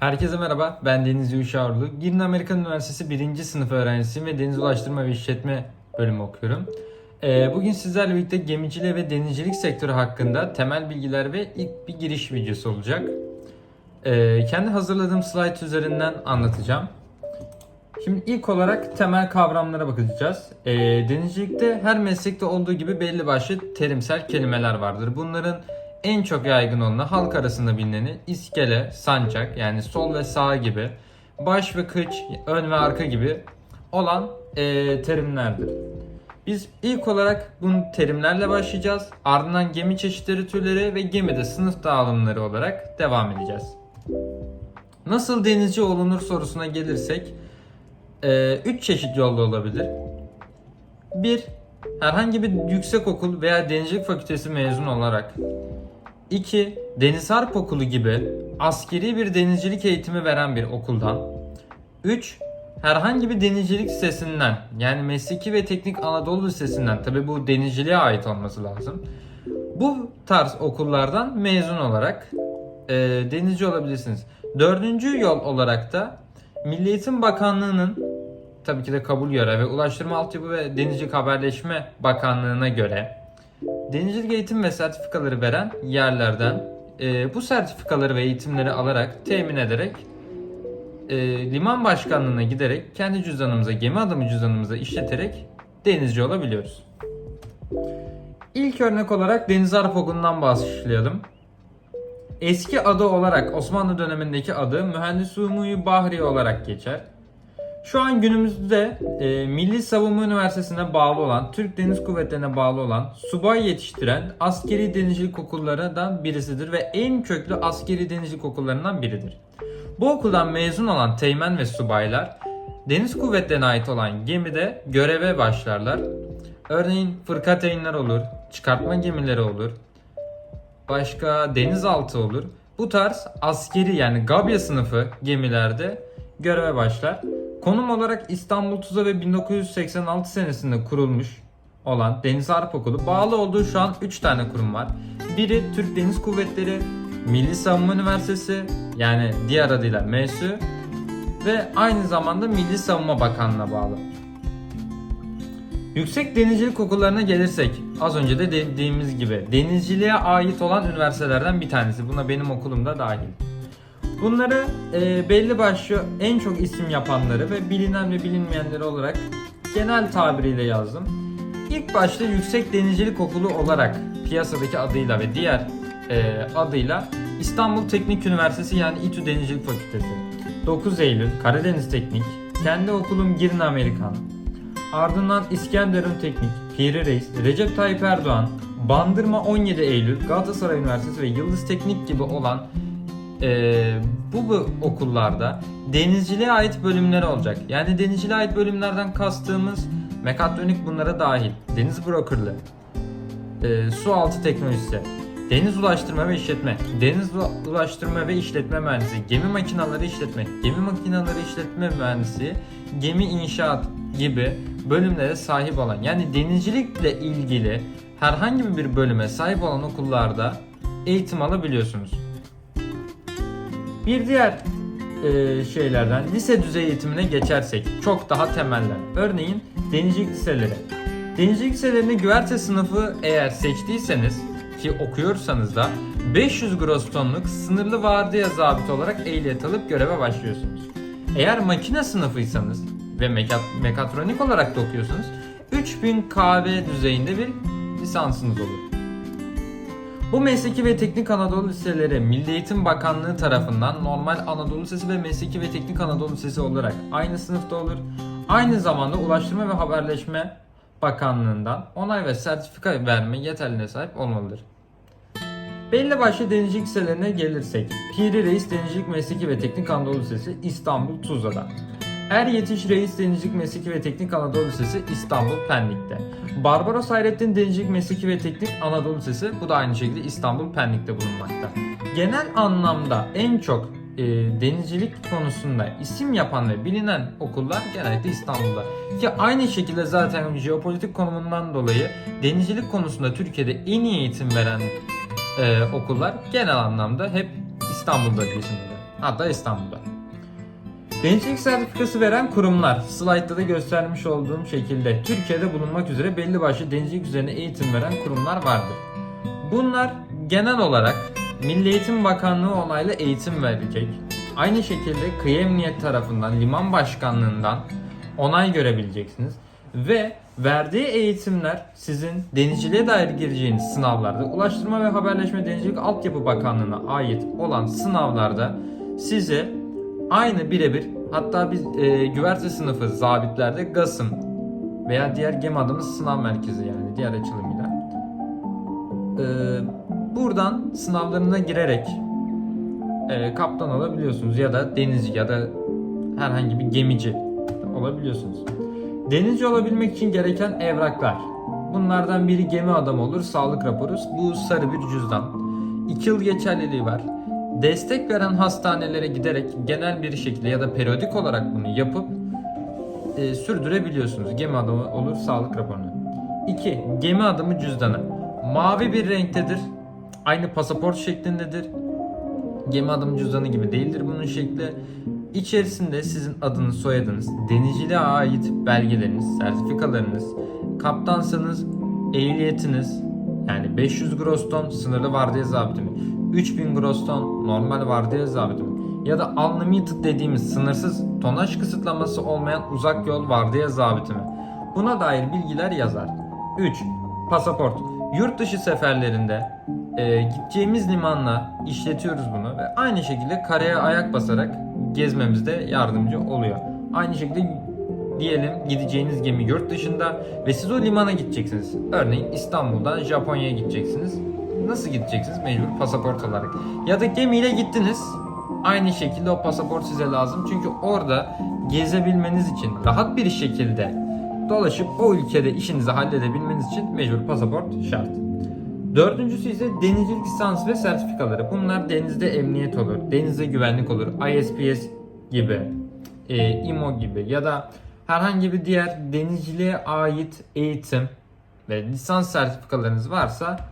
Herkese merhaba, ben Deniz Yuşarlı. Girin Amerikan Üniversitesi 1. sınıf öğrencisiyim ve Deniz Ulaştırma ve İşletme bölümü okuyorum. Ee, bugün sizlerle birlikte gemicilik ve denizcilik sektörü hakkında temel bilgiler ve ilk bir giriş videosu olacak. Ee, kendi hazırladığım slide üzerinden anlatacağım. Şimdi ilk olarak temel kavramlara bakacağız. Ee, denizcilikte her meslekte olduğu gibi belli başlı terimsel kelimeler vardır. Bunların en çok yaygın olanı halk arasında bilineni iskele, sancak yani sol ve sağ gibi, baş ve kıç, ön ve arka gibi olan e, terimlerdir. Biz ilk olarak bu terimlerle başlayacağız. Ardından gemi çeşitleri türleri ve gemide sınıf dağılımları olarak devam edeceğiz. Nasıl denizci olunur sorusuna gelirsek, 3 çeşit yolda olabilir. 1. Herhangi bir yüksek okul veya denizcilik fakültesi mezun olarak 2. Deniz Harp Okulu gibi askeri bir denizcilik eğitimi veren bir okuldan. 3. Herhangi bir denizcilik lisesinden yani Mesleki ve Teknik Anadolu Lisesi'nden tabi bu denizciliğe ait olması lazım. Bu tarz okullardan mezun olarak e, denizci olabilirsiniz. Dördüncü yol olarak da Milli Eğitim Bakanlığı'nın tabii ki de kabul göre ve Ulaştırma Altyapı ve Denizcilik Haberleşme Bakanlığı'na göre denizcilik eğitim ve sertifikaları veren yerlerden e, bu sertifikaları ve eğitimleri alarak temin ederek e, liman başkanlığına giderek kendi cüzdanımıza gemi adımı cüzdanımıza işleterek denizci olabiliyoruz. İlk örnek olarak Deniz Harp Okulu'ndan. Eski adı olarak Osmanlı dönemindeki adı Mühendis Umuyu Bahri olarak geçer. Şu an günümüzde e, Milli Savunma Üniversitesi'ne bağlı olan, Türk Deniz Kuvvetleri'ne bağlı olan subay yetiştiren askeri denizcilik okullarından birisidir ve en köklü askeri denizcilik okullarından biridir. Bu okuldan mezun olan teğmen ve subaylar deniz kuvvetlerine ait olan gemide göreve başlarlar. Örneğin fırkateynler olur, çıkartma gemileri olur, başka denizaltı olur. Bu tarz askeri yani Gabya sınıfı gemilerde göreve başlar. Konum olarak İstanbul Tuzla ve 1986 senesinde kurulmuş olan Deniz Harp Okulu bağlı olduğu şu an 3 tane kurum var. Biri Türk Deniz Kuvvetleri, Milli Savunma Üniversitesi yani diğer adıyla MESÜ ve aynı zamanda Milli Savunma Bakanlığı'na bağlı. Yüksek denizcilik okullarına gelirsek az önce de dediğimiz gibi denizciliğe ait olan üniversitelerden bir tanesi. Buna benim okulum da dahil. Bunları e, belli başlı en çok isim yapanları ve bilinen ve bilinmeyenleri olarak genel tabiriyle yazdım. İlk başta Yüksek Denizcilik Okulu olarak piyasadaki adıyla ve diğer e, adıyla İstanbul Teknik Üniversitesi yani İTÜ Denizcilik Fakültesi. 9 Eylül Karadeniz Teknik, kendi okulum Girin Amerikan. Ardından İskenderun Teknik, Piri Reis, Recep Tayyip Erdoğan, Bandırma 17 Eylül, Galatasaray Üniversitesi ve Yıldız Teknik gibi olan e, bu, bu okullarda denizciliğe ait bölümleri olacak. Yani denizciliğe ait bölümlerden kastığımız mekatronik bunlara dahil. Deniz brokerlığı, e, su altı teknolojisi, deniz ulaştırma ve işletme, deniz ulaştırma ve işletme mühendisi, gemi makinaları işletme, gemi makinaları işletme mühendisi, gemi inşaat gibi bölümlere sahip olan yani denizcilikle ilgili herhangi bir bölüme sahip olan okullarda eğitim alabiliyorsunuz. Bir diğer e, şeylerden lise düzey eğitimine geçersek çok daha temeller. Örneğin denizcilik liseleri. Denizcilik liselerinde güverte sınıfı eğer seçtiyseniz ki okuyorsanız da 500 gross tonluk sınırlı vardiya zabit olarak ehliyet alıp göreve başlıyorsunuz. Eğer makine sınıfıysanız ve mekat- mekatronik olarak da okuyorsunuz 3000 KV düzeyinde bir lisansınız olur. Bu mesleki ve teknik Anadolu liseleri Milli Eğitim Bakanlığı tarafından normal Anadolu Lisesi ve Mesleki ve Teknik Anadolu Lisesi olarak aynı sınıfta olur. Aynı zamanda Ulaştırma ve Haberleşme Bakanlığından onay ve sertifika verme yeterliliğine sahip olmalıdır. Belli başlı denizcilik liselerine gelirsek, Piri Reis Denizcilik Mesleki ve Teknik Anadolu Lisesi İstanbul Tuzla'da. Er Yetiş Reis Denizcilik Mesleki ve Teknik Anadolu Lisesi İstanbul Pendik'te. Barbaros Hayrettin Denizcilik Mesleki ve Teknik Anadolu Lisesi bu da aynı şekilde İstanbul Pendik'te bulunmakta. Genel anlamda en çok e, denizcilik konusunda isim yapan ve bilinen okullar genellikle İstanbul'da. Ki aynı şekilde zaten jeopolitik konumundan dolayı denizcilik konusunda Türkiye'de en iyi eğitim veren e, okullar genel anlamda hep İstanbul'da bölgesinde. Hatta İstanbul'da. Denizcilik sertifikası veren kurumlar, slaytta da göstermiş olduğum şekilde Türkiye'de bulunmak üzere belli başlı denizcilik üzerine eğitim veren kurumlar vardır. Bunlar genel olarak Milli Eğitim Bakanlığı onaylı eğitim verecek. Aynı şekilde Kıyı Emniyet tarafından, Liman Başkanlığından onay görebileceksiniz. Ve verdiği eğitimler sizin denizciliğe dair gireceğiniz sınavlarda, Ulaştırma ve Haberleşme Denizcilik Altyapı Bakanlığı'na ait olan sınavlarda size aynı birebir hatta biz e, güverte sınıfı zabitlerde GAS'ım veya diğer gemi adımız sınav merkezi yani diğer açılımıyla e, buradan sınavlarına girerek e, kaptan olabiliyorsunuz ya da denizci ya da herhangi bir gemici olabiliyorsunuz. Denizci olabilmek için gereken evraklar. Bunlardan biri gemi adamı olur, sağlık raporu. Bu sarı bir cüzdan. 2 yıl geçerliliği var. Destek veren hastanelere giderek genel bir şekilde ya da periyodik olarak bunu yapıp e, sürdürebiliyorsunuz. Gemi adamı olur, sağlık raporunu. 2. Gemi adamı cüzdanı. Mavi bir renktedir. Aynı pasaport şeklindedir. Gemi adamı cüzdanı gibi değildir bunun şekli. İçerisinde sizin adınız, soyadınız, denizciliğe ait belgeleriniz, sertifikalarınız, kaptansanız ehliyetiniz, yani 500 gross ton sınırlı vardiya zabiti mi? 3000 gross ton normal vardiya zabiti mi? Ya da unlimited dediğimiz sınırsız tonaj kısıtlaması olmayan uzak yol vardiya zabiti mi? Buna dair bilgiler yazar. 3. Pasaport. Yurt dışı seferlerinde e, gideceğimiz limanla işletiyoruz bunu ve aynı şekilde karaya ayak basarak gezmemizde yardımcı oluyor. Aynı şekilde diyelim gideceğiniz gemi yurt dışında ve siz o limana gideceksiniz. Örneğin İstanbul'dan Japonya'ya gideceksiniz. Nasıl gideceksiniz? Mecbur pasaport olarak. Ya da gemiyle gittiniz. Aynı şekilde o pasaport size lazım. Çünkü orada gezebilmeniz için rahat bir şekilde dolaşıp o ülkede işinizi halledebilmeniz için mecbur pasaport şart. Dördüncüsü ise denizcilik lisans ve sertifikaları. Bunlar denizde emniyet olur, denizde güvenlik olur, ISPS gibi, e, IMO gibi ya da herhangi bir diğer denizciliğe ait eğitim ve lisans sertifikalarınız varsa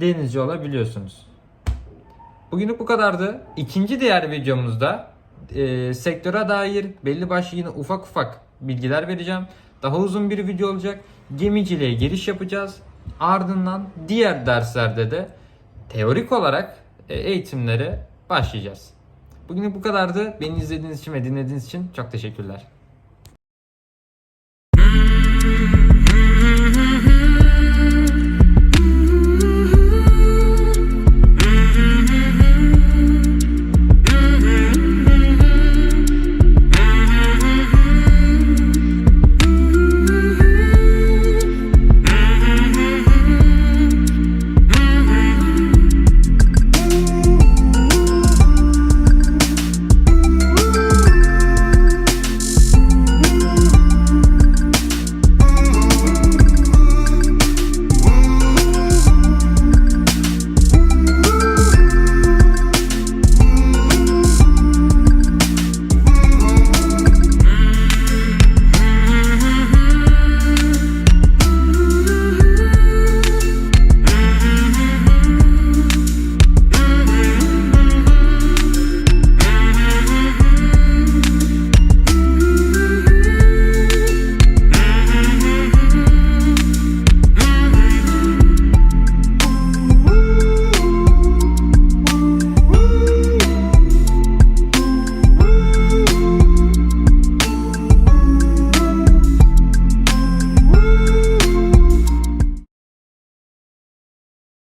denizci olabiliyorsunuz. Bugünlük bu kadardı. İkinci diğer videomuzda e, sektöre dair belli başlı yine ufak ufak bilgiler vereceğim. Daha uzun bir video olacak. Gemiciliğe giriş yapacağız. Ardından diğer derslerde de teorik olarak e, eğitimlere başlayacağız. Bugünlük bu kadardı. Beni izlediğiniz için ve dinlediğiniz için çok teşekkürler.